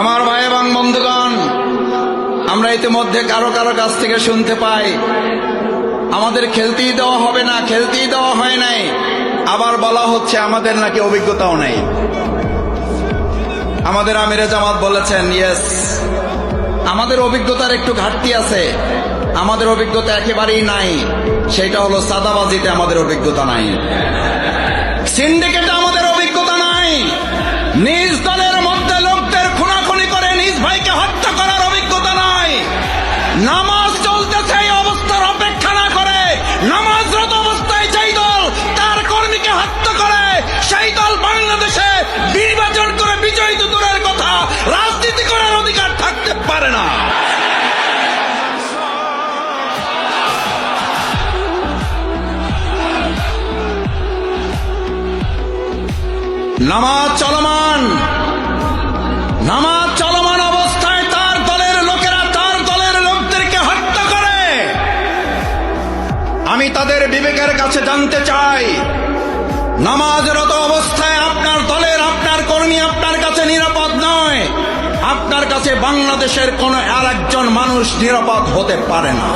আমার ভাই এবং বন্ধুগণ, আমরা ইতিমধ্যে কারও কারও কাছ থেকে শুনতে পাই, আমাদের খেলতেই দেওয়া হবে না, খেলতেই দেওয়া হয় নাই, আবার বলা হচ্ছে আমাদের নাকি অভিজ্ঞতাও নেই। আমাদের আমিরে জামাত বলেছেন, ইয়েস, আমাদের অভিজ্ঞতার একটু ঘাটতি আছে, আমাদের অভিজ্ঞতা একেবারেই নাই, সেটা হলো সাদাবাজিতে আমাদের অভিজ্ঞতা নাই। সিন্ডিকেটে আমাদের অভিজ্ঞতা নাই নামাজ চলতেছে, এই অবস্থার অপেক্ষা না করে। নামাজরত অবস্থায় যেই দল তার কর্মীকে হত্যা করে, সেই দল বাংলাদেশে নির্বাচন করে বিজয়ী দূরের কথা, রাজনীতি করার অধিকার থাকতে পারে না। নামাজ চলমান, নামাজ আমি তাদের বিবেকের কাছে জানতে চাই। নামাজরত অবস্থায় আপনার দলের, আপনার কর্মী আপনার কাছে নিরাপদ নয়। আপনার কাছে বাংলাদেশের কোন আর মানুষ নিরাপদ হতে পারে না।